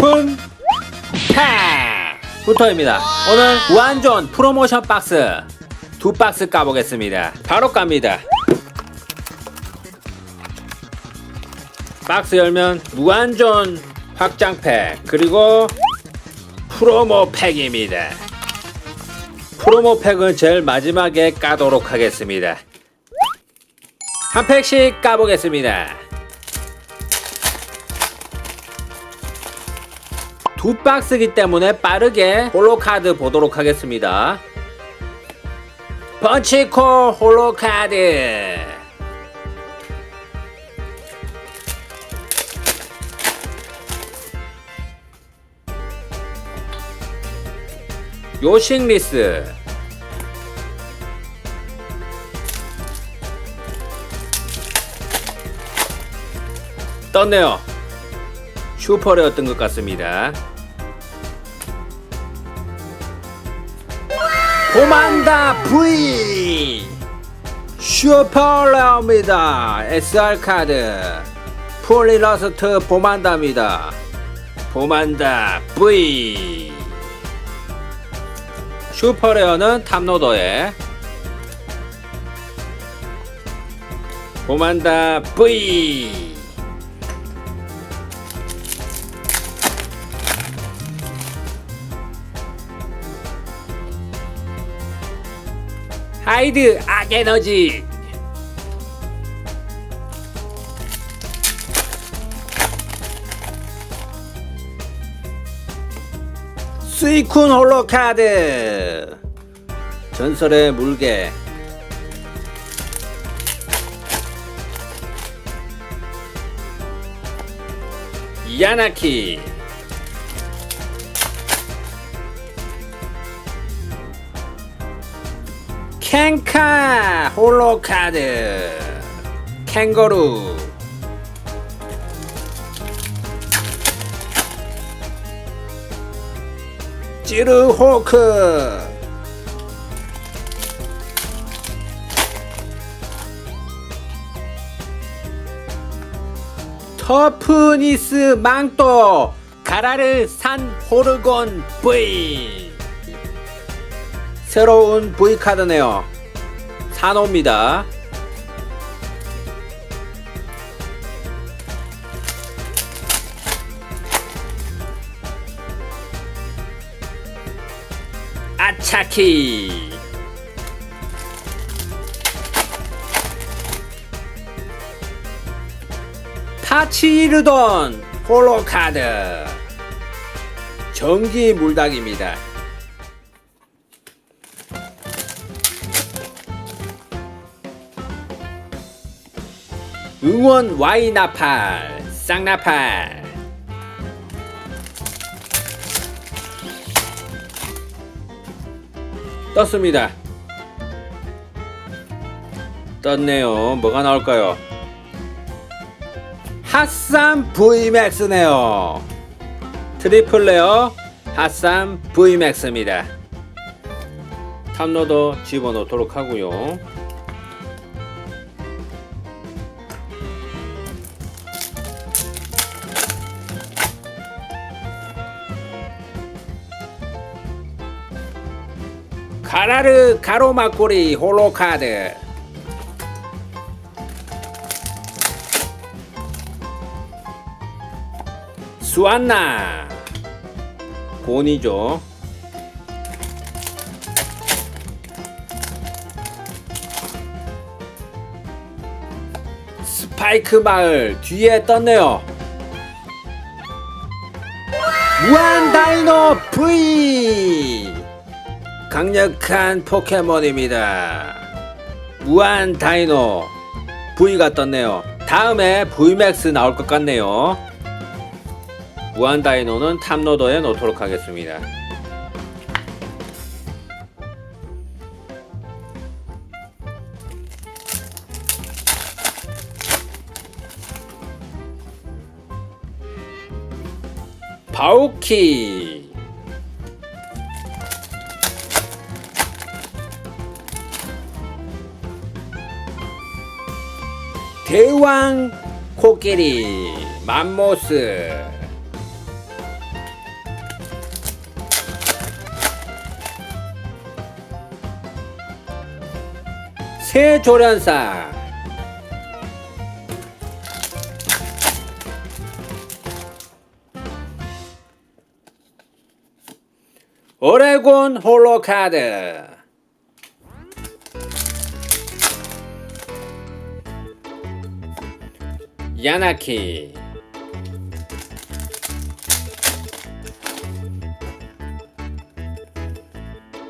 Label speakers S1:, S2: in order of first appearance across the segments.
S1: 오픈 팩부터입니다. 오늘 완전 프로모션 박스 두 박스 까보겠습니다. 바로 깝니다. 박스 열면 무한존 확장팩 그리고 프로모 팩입니다. 프로모 팩은 제일 마지막에 까도록 하겠습니다. 한 팩씩 까보겠습니다. 두 박스기 때문에 빠르게 홀로 카드 보도록 하겠습니다. 펀치콜 홀로 카드. 요식리스 떴네요 슈퍼레어뜬 것 같습니다. 고만다 V. 슈퍼레어입니다. SR 카드. 폴리러스트 보만다입니다. 보만다 V. 슈퍼레어는 탑로더에. 보만다 V 하이드 악에너지. 스이쿤 홀로카드. 전설의 물개. 야나키 캔카 홀로카드 캥거루. 찌르호크. 터프니스 망토 가라르 산 호르곤 V 새로운 V 카드네요. 산호입니다. 아차키. 타치르돈 홀로카드. 전기 물닭입니다 응원 와이나팔 쌍나팔. 떴습니다. 떴네요. 뭐가 나올까요? 핫삼 V맥스네요. 트리플 레어 핫삼 V맥스입니다. 탑로더 집어넣도록 하고요 가라르 가로막고리 홀로카드. 수안나. 곤이죠. 스파이크 마을 뒤에 떴네요. 무한 다이노 V 강력한 포켓몬입니다. 무한 다이노 V가 떴네요. 다음에 V맥스 나올 것 같네요. 무한 다이노는 탑로더에 놓도록 하겠습니다. 바우키 대왕 코끼리 맘모스. 새조련상 오레곤 홀로카드. 야나키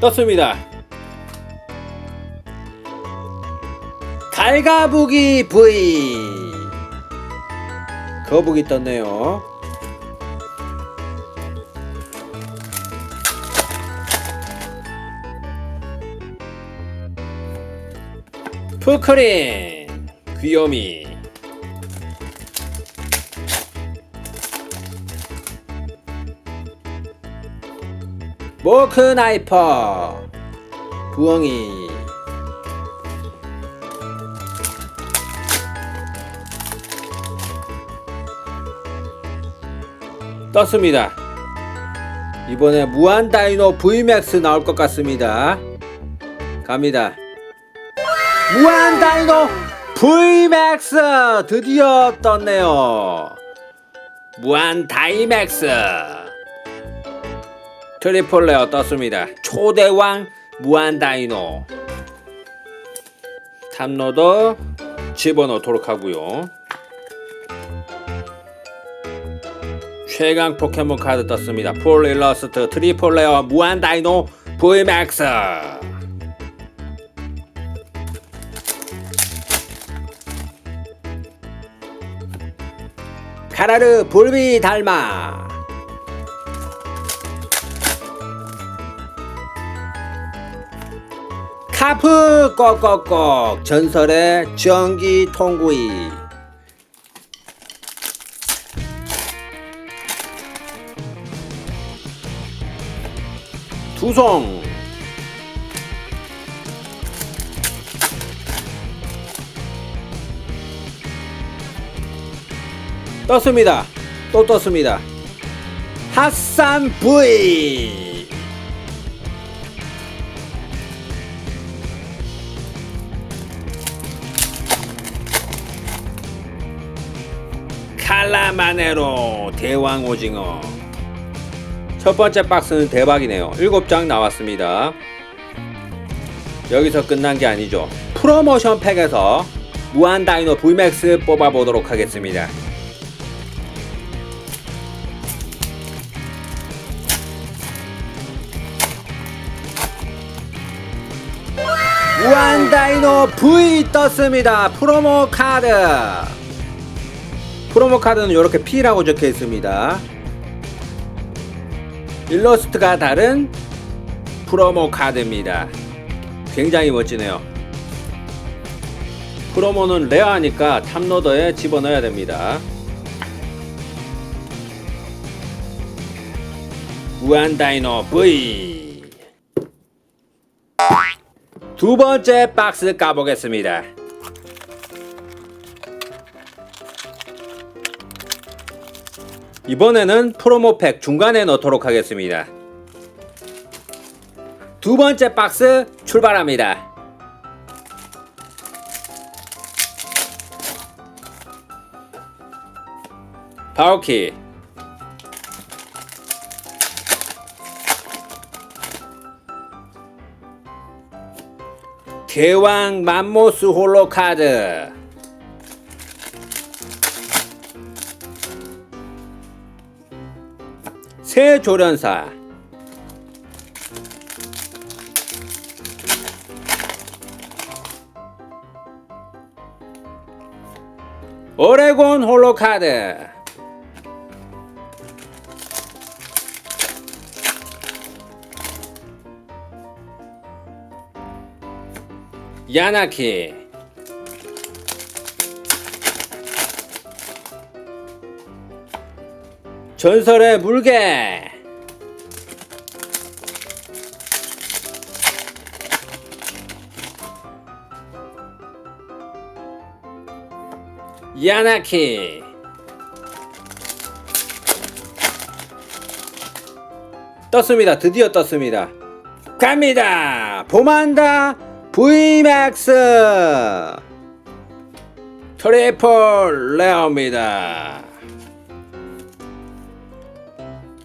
S1: 떴습니다. 갈가부기 V 거북이 떴네요. 푸크린 귀요미 모크나이퍼 부엉이 떴습니다. 이번에 무한 다이노 VMAX 나올 것 같습니다. 갑니다. 무한 다이노 VMAX 드디어 떴네요. 무한 다이맥스 트리플 레어 떴습니다. 초대왕 무한 다이노 탑로더 집어넣도록 하고요. 최강 포켓몬 카드 떴습니다. 풀 일러스트 트리플 레어 무한 다이노 VMAX 카라르 불비 달마 카프 꺽꺽꺽 전설의 전기 통구이 두송 떴습니다. 또 떴습니다. 핫산 V 칼라마네로 대왕 오징어 첫 번째 박스는 대박이네요. 7장 나왔습니다. 여기서 끝난 게 아니죠. 프로모션 팩에서 무한 다이노 VMAX 뽑아보도록 하겠습니다. 무한 다이노 V 떴습니다. 프로모 카드. 프로모 카드는 이렇게 P라고 적혀 있습니다. 일러스트가 다른 프로모 카드입니다. 굉장히 멋지네요. 프로모는 레어하니까 탑로더에 집어넣어야 됩니다. 무한 다이노 V 두 번째 박스 까보겠습니다. 이번에는 프로모팩 중간에 넣도록 하겠습니다. 두 번째 박스 출발합니다. 파워키 대왕 맘모스 홀로 카드 새 조련사. 오레곤 홀로 카드. 야나키 전설의 물개 야나키 떴습니다. 드디어 떴습니다. 갑니다. 봄한다 VMAX 트리플 레어입니다.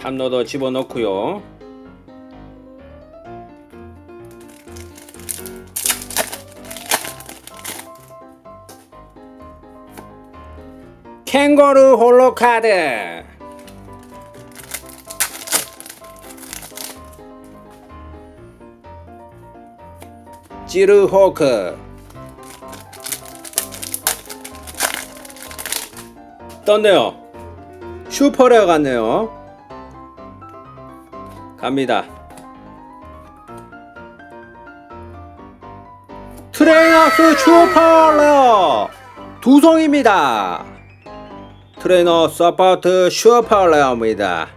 S1: 탐로더 집어넣고요. 캥거루 홀로 카드. 지르호크. 떴네요. 슈퍼레어 같네요 갑니다. 트레이너스 슈퍼레어. 두송입니다. 트레이너 서포트 슈퍼레어입니다.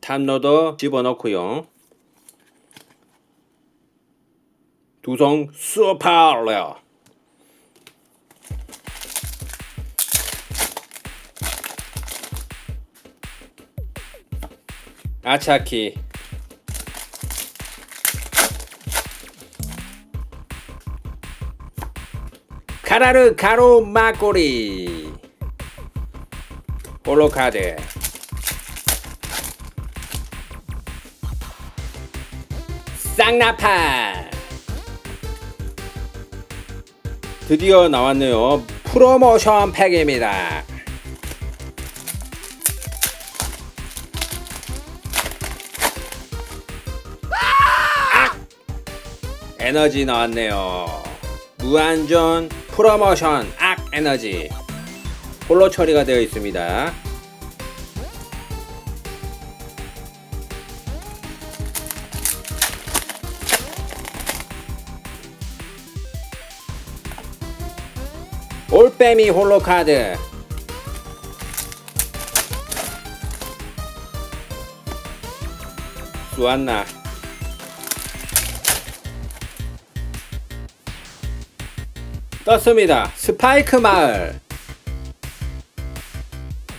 S1: 탐로더 집어넣고요. 두성 슈퍼레 아차키. 카라르 가로 막고리. 홀로카드 쌍나팔. 드디어 나왔네요. 프로모션 팩입니다 에너지 나왔네요. 무한전 프로모션 악 에너지 홀로 처리가 되어 있습니다. 올빼미 홀로 카드 수안나 떴습니다. 스파이크 마을.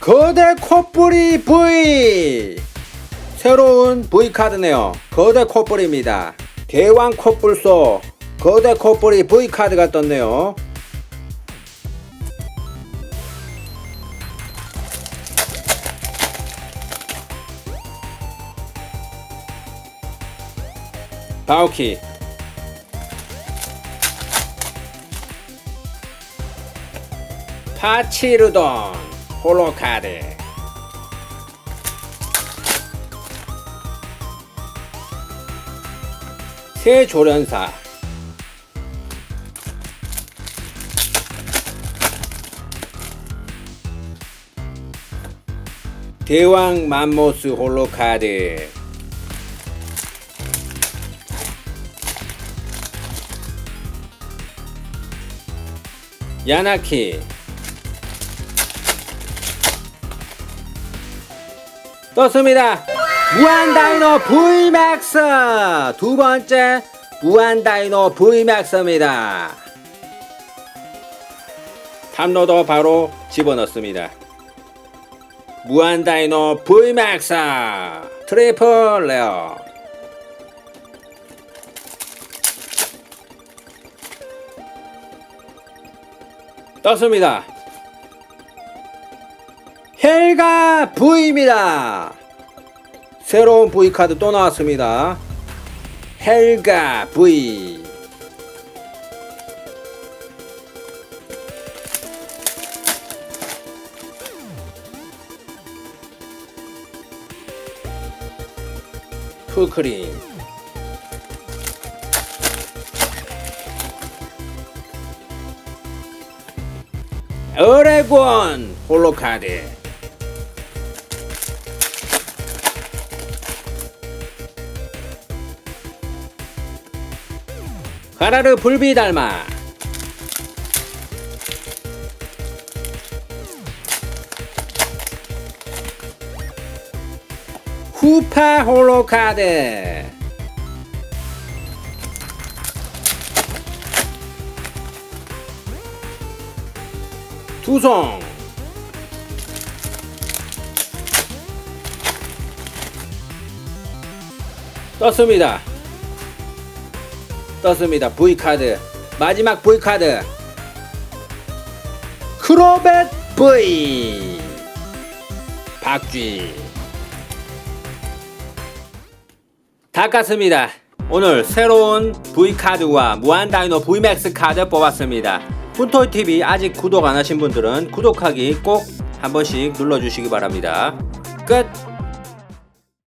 S1: 거대 콧불이 V. 새로운 V 카드네요. 거대 콧불입니다. 대왕 콧불소. 거대 콧불이 V 카드가 떴네요. 바우키 파치르돈 홀로카드 새 조련사. 대왕 맘모스 홀로카드 야나키 떴습니다. 무한 다이노 VMAX 두 번째 무한 다이노 VMAX입니다. 탐로더 바로 집어넣습니다. 무한 다이노 VMAX 트리플 레어 떴습니다. 헬가 V입니다. 새로운 V 카드 또 나왔습니다. 헬가 V. 풀크림. 어레곤 홀로카드. 가라르 불비 닮아 후파 홀로카드 두송. 떴습니다 떴습니다. V카드. 마지막 V카드. 크로벳 V. 박쥐. 다 깠습니다. 오늘 새로운 V카드와 무한다이노 V맥스 카드 뽑았습니다. 훈토이TV 아직 구독 안 하신 분들은 구독하기 꼭 한 번씩 눌러주시기 바랍니다. 끝!